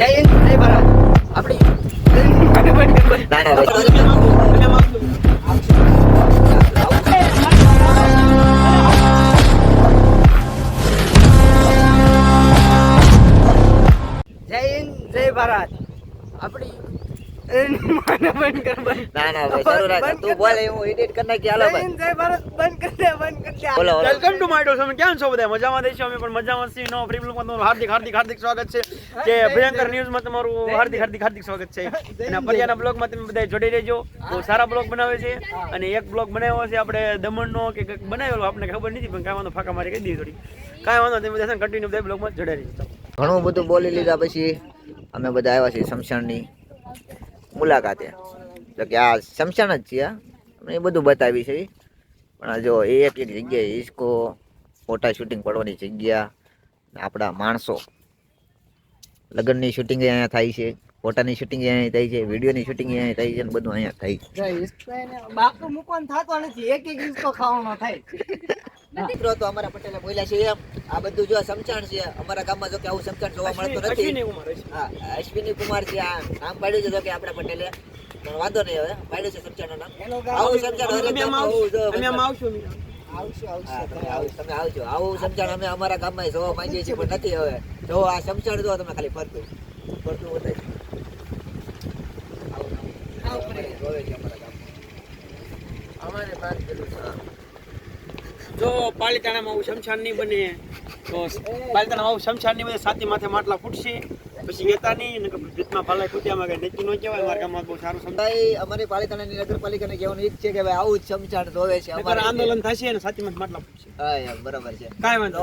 જય હિન્દ જય ભારત. જય હિન્દ જય ભારત આપણી મને બંધ કર બંધ ના ના ભાઈ શરૂ રાખ. તું બોલે હું એડિટ કરી નાખી. હાલો ભાઈ. જય ભારત બંધ કર દે બંધ કર દે. બોલો વેલકમ ટુ માય તમે કેમ છો બધા? મજામાં દેશો અમે પણ. મજામાં છીએ. નો ફ્રી માં તમારું હાર્દિક હાર્દિક હાર્દિક સ્વાગત છે. જે ભયંકર ન્યૂઝમાં તમારું હાર્દિક હાર્દિક હાર્દિક સ્વાગત છે. અને આ બ્લોગમાં તમે બધા જોડી રહેજો બહુ સારા બ્લોગ બનાવે છે. અને એક બ્લોગ બનાવ્યો છે આપણે દમણ નો કે બનાવેલો આપણને ખબર નથી પણ કાંઈ વાંધો ફાંકા મારી કહી દીધી થોડી. કાંઈ વાંધો નહીં બધા કન્ટિન્યુ બધા બ્લોગમાં જોડે રહેજો. ઘણું બધું બોલી લીધા પછી અમે બધા આવ્યા છીએ શમશાનની. મુલાકાતે. એટલે કે આ શમશાન જ છે આ. એ બધું બતાવી છે. પણ જો એક એક જગ્યાએ હિસ્કો ફોટા શૂટિંગ પડવાની જગ્યા આપણા માણસો. લગ્નની શૂટિંગ અહીંયા થાય છે, ફોટાની શૂટિંગ અહીંયા થાય છે, વિડીયોની શૂટિંગ અહીંયા થાય છે, ને બધું અહીંયા થાય છે. બાપુ મૂકવાનું થતો નથી, એક એક ઈસકો ખાવાનો થાય. મિત્રો તો અમારા પટેલે બોલ્યા છે એમ. આ બધું જો સમચાણ છે અમારા ગામમાં જો કે આવું સમચાણ જોવા મળતું નથી. અશ્વિની કુમાર હા અશ્વિની કુમાર છે આ નામ પાડ્યું છે જો કે આપણા પટેલે. પણ વાંધો નહીં હવે પાડ્યું છે સમચાણનું નામ. આવું સમચાણ આવશું તમે આવજો. આવું સમચાણ અમે અમારા ગામમાં જોવા માંગીએ છીએ પણ નથી હવે. જો આ સમચાણ જો તમે ખાલી ફરતું. ફરતું બતાવી અમારા ગામમાં. અમારે પાંચ હા. જો પાલિતાણામાં આવું શમશાન નહીં બને તો પાલિતાણામાં આવું શમશાન નહીં બને સાતી માથે માટલા ફૂટશે પછી ગેતા નહીં ને ભલે ફૂટ્યામાં કઈ નક્કી ન કહેવાય મારા ગામમાં બહુ સારું સમજાય અમારી પાલિતાણાની નગરપાલિકાને કહેવાનું એક છે કે ભાઈ આવું જ શમશાન ધોવે છે અમારે. આંદોલન થશે અને સાતી માથે માટલા ફૂટશે. હા બરાબર છે. કાંઈ વાંધો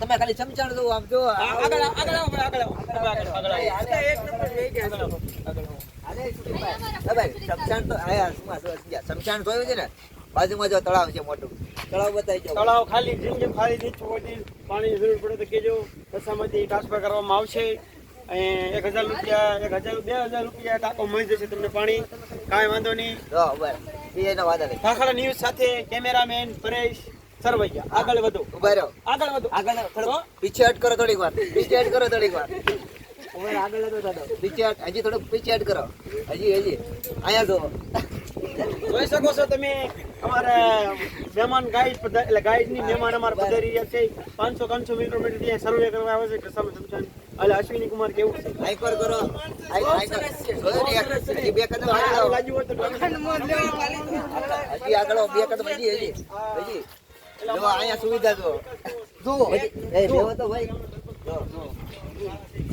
તમે ખાલી ચમચાણ જો આમ જો આગળ આગળ આગળ આગળ આગળ આગળ. એક નંબર લઈ ગયા આગળ આગળ. અરે ભાઈ, શમશાન તો આયા, શું શમશાન જોયું છે ને બાજુમાં જો તળાવ છે મોટું. તળાવ બતાવી જો તળાવ ખાલી જિંદગી ખાલી નીચું હોય પાણીની જરૂર પડે તો કહેજો રસ્તામાંથી ટ્રાન્સફર કરવામાં આવશે. એક હજાર રૂપિયા એક હજાર બે હજાર રૂપિયા ટાંકો મળી જશે તમને પાણી. કાંઈ વાંધો નહીં. એનો વાંધો નહીં. ભાખડા ન્યૂઝ સાથે કેમેરામેન પરેશ સરવૈયા. આગળ વધો. ઊભા રહો. આગળ વધો. આગળ થોડો પીછે હટ કરો થોડીક વાર. પીછે હટ કરો થોડીક વાર. આગળ વધો દાદો. પીછે હટ. હજી થોડુંક પીછે હટ કરો. હજી હજી. અહીંયા જો જોઈ શકો છો તમે અમારા મહેમાન ગાઈડ એટલે ગાઈડની મહેમાન અમારે પધારી રહ્યા છે. પાંચસો પાંચસો કિલોમીટર ત્યાં સર્વે કરવા આવે છે કસામાં સમસાન એટલે અશ્વિની કુમાર કેવું છે? હાઈકર કરો. બે કદમ આગળ સારું આવો. લાગ્યું હોય તો હજી આગળ બે કદમ હજી હજી હજી. અહીંયા સુવિધા જો. જો એ તો ભાઈ જો. યા.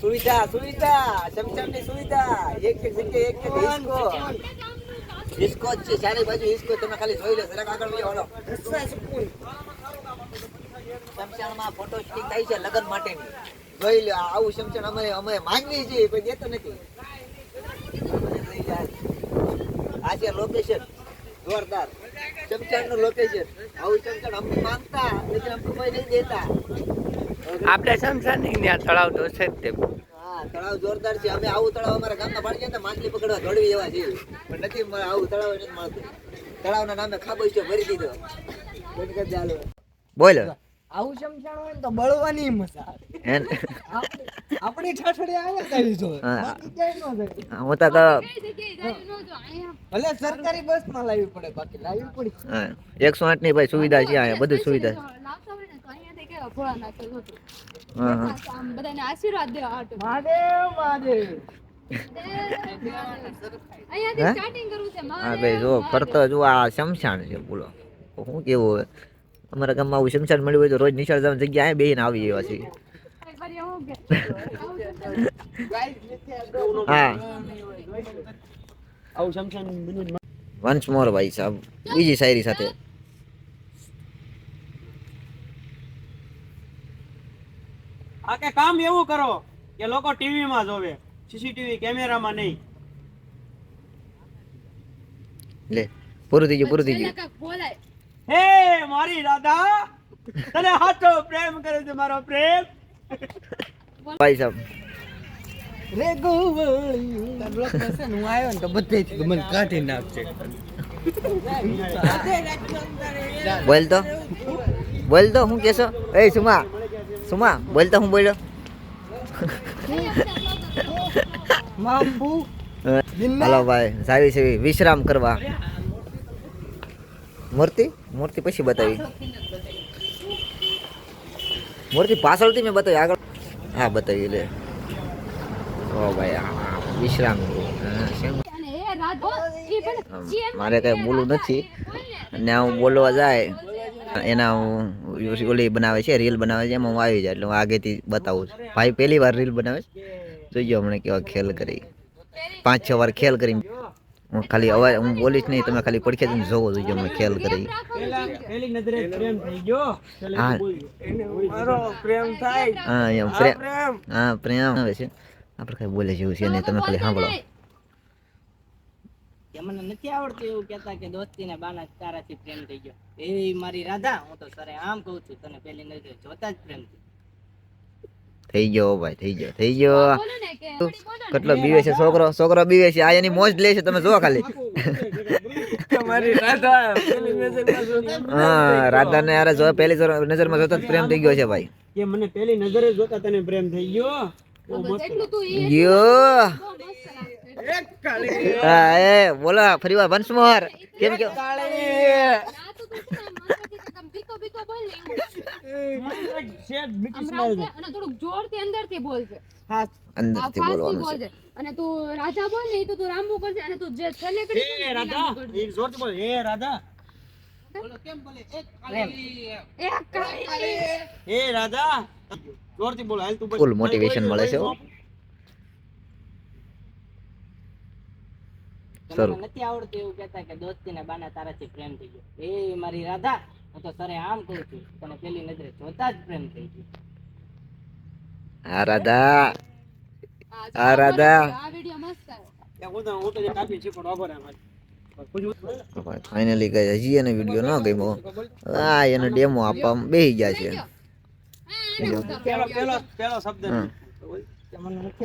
સુવિધા સુવિધા ચમચમની સુવિધા. એક એક જગ્યાએ એક એક હિસકો. હિસકો છે ચારે બાજુ હિસકો. તમે ખાલી જોઈ લો, જરાક આગળ લઈ હાલો શમશાનમાં ફોટો શૂટિંગ થાય છે લગ્ન માટેની. જોઈ લો, આવું શમશાન અમે અમે માંગવી છીએ, કોઈ દેતો નથી. આ છે લોકેશન જોરદાર. શમશાનનું લોકેશન આવું શમશાન અમને માંગતા, એટલે અમને કોઈ નહીં દેતા. આપણે સમસા નહીં ત્યાં તળાવ તો છે જ તે તળાવ જોરદાર છે. અમે આવું તળાવ અમારા ગામના પાડી ગયા માછલી પકડવા દોડવી એવા છીએ. પણ નથી મળે, આવું તળાવ નથી મળતું. તળાવના નામે ખાબોચિયો ભરી દીધો. કરી. બોલ. આવું સમજાણ હોય તો બળવાની મજા આવે. આપણી- ઠાઠડી આવે તારી જો હા. ન તો ભલે સરકારી બસમાં લાવવી પડે બાકી લાવવી પડી. હા, એકસો આઠની ભાઈ સુવિધા છે અહીંયા બધું સુવિધા છે. હા, હા. બધાને આશીર્વાદ દેવા હાટુ. મહાદેવ મહાદેવ અહીંયાથી હે? કરવું છે. હા ભાઈ જો ફરતો જો આ શમશાન છે બોલો શું કેવું હવે અમારા ગામમાં આવું શમશાન મળ્યું હોય તો રોજ નિશાળ જવાની જગ્યા બે બેહીને આવી એવા છે એકવાર એવું કે આવું છે. હા આવું શમશાન બન્યું વન્સ મોર ભાઈ સાહેબ બીજી શાયરી સાથે આ કે કામ એવું કરો કે લોકો ટીવી માં જોવે સીસીટીવી કેમેરામાં નહીં. લે પૂરું થઈ ગયું પૂરું થઈ ગયું. હે મારી રાધા તને હાથો પ્રેમ કરે છે મારો પ્રેમ. ભાઈ સાહેબ. રે બ્લોક થશે હું આવ્યો ને તો બધેથી મને કાઢી નાખશે બોલ તો. બોલ તો હું કેશો એ સુમા. સુમા બોલતા હું બોલ્યો હાલો ભાઈ જાવી છે વિશ્રામ કરવા મૂર્તિ મૂર્તિ પછી બતાવી મૂર્તિ પાછળથી મેં બતાવી આગળ હા બતાવી લે ઓ ભાઈ આ વિશ્રામ મારે કઈ બોલવું નથી અને હું બોલવા જાય એના હું ઓલી બનાવે છે રીલ બનાવે છે, એમાં હું આવી જાય એટલે હું આગેથી બતાવું છું. ભાઈ પહેલી વાર રીલ બનાવે છે? જોઈજો હમણાં કેવા ખેલ કરી. પાંચ, છ વાર ખેલ કરી. હું ખાલી અવાજ હું બોલીશ નહીં, તમે ખાલી પડખે જઈને જોવો જોઈએ અમે ખેલ કરી. ગયો હા પ્રેમ. હા, પ્રેમ. આવે છે આપણે કઈ બોલે જેવું છે નહીં તમે ખાલી સાંભળો. કે મને નથી આવડતું એવું કહેતા કે દોસ્તી ને બાના તારાથી પ્રેમ થઈ ગયો. એવી મારી રાધા હું તો સરે આમ કહું છું તને પેલી નજરે જોતા જ પ્રેમ થઈ થઈ ગયો ભાઈ થઈ ગયો થઈ ગયો. ને ને. કેટલો બીવે છે છોકરો છોકરો બીવે છે આ એની મોજ લે છે તમે જો ખાલી. તમારી રાધા પેલી નજરમાં હા રાધા ને યાર જો પહેલી નજરમાં જોતા જ પ્રેમ થઈ ગયો છે ભાઈ. કે મને પેલી નજરે જોતા તને પ્રેમ થઈ ગયો? બહુ હા એ બોલો ફરી વાર કેમ કે અને અંદરથી બોલવાનું છે. તું રાજા બોલ ને તો તું રામુ કરજે અને તું જે છેલ્લે કરી રાધા એ જોરથી બોલ. હે રાધા એક કાળી હે રાધા જોરથી બોલ. હાલ તું બોલ. મોટિવેશન મળે છે મને નથી આવડતું એવું કહેતા કે દોસ્તી ને બાના તારાથી પ્રેમ થઈ ગયો. એ મારી રાધા હું તો સરે આમ કહું છું તને પેલી નજરે જોતા જ પ્રેમ થઈ ગયો. હા રાધા. આ આ રાધા. આ વિડિયો મસ્ત આવ્યો હું તો જે કાપી છે પણ ફાઇનલી કઈ હજી એને વીડિયો ન ગમ્યો. એને ડેમો આપવા બેસી ગયા છે.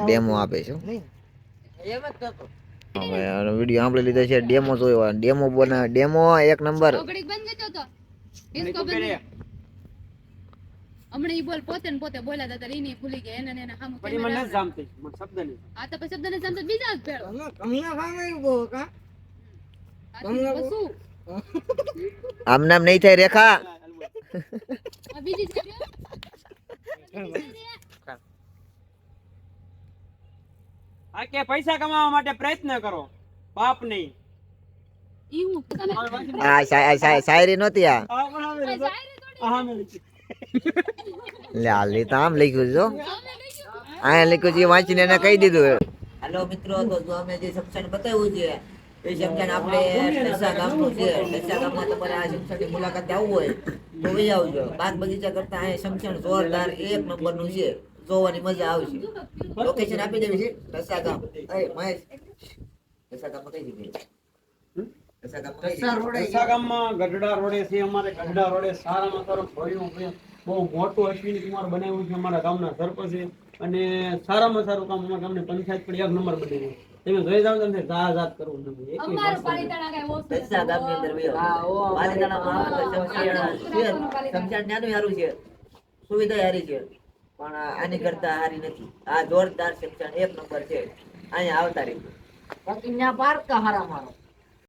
ડેમો આપે છે. એમ જ કરતો. હવે વીડિયો સાંભળી લીધો છે ડેમો જોયો ડેમો બના ડેમો એક નંબર બંધ જતો તો. બંધ હમણાં ઈ બોલ પોતે ને પોતે બોલ્યા હતા તારે ઈ ભૂલી ગયા એને એને સામું પછી મને જામતી મને શબ્દ નહીં. આ તો પછી શબ્દને જામતો બીજા જ ભેળો. તમને સામે ઊભો કા? તો શું? આમ નામ નહીં થાય રેખા. આ બીજી છે આ કે પૈસા કમાવા માટે પ્રયત્ન કરો. બાપ નહીં. શાયરી નહોતી આ? આવે. લે તો આમ લખ્યું છે જો અહીંયા લખ્યું છે એ વાંચીને એને કહી દીધું હેલો મિત્રો તો જો અમે જે શમશાન બતાવ્યું છે એ શમશાન આપણે ઢસા ગામનું છે. ઢસા ગામમાં તમારે આ શમશાનની મુલાકાતે આવવું હોય તો વહી આવજો. બાગ બગીચા કરતા અહીંયા શમશાન જોરદાર એક નંબરનું છે. જોવાની મજા આવશે લોકેશન આપી દેવી છે ઢસા ગામ અરે મહેશ ઢસા ગામમાં કઈ જગ્યાએ સારામાં સારો ભર્યું છે બહુ મોટું અશ્વિની કુમાર બનાવ્યું છે અમારા ગામના સરપંચે અને સારામાં સારું કામ અમારા ગામની પંચાયત પણ એક નંબર બનાવ્યું તમે જોઈ જાવ તમને જા જાત કરવું નથી સારું છે સુવિધા સારી છે પણ આની કરતા હારી નથી. આ જોરદાર શિક્ષણ એક નંબર છે. અહીંયા આવતા રહી. બાકી ત્યાં પાર્ક હારા મારો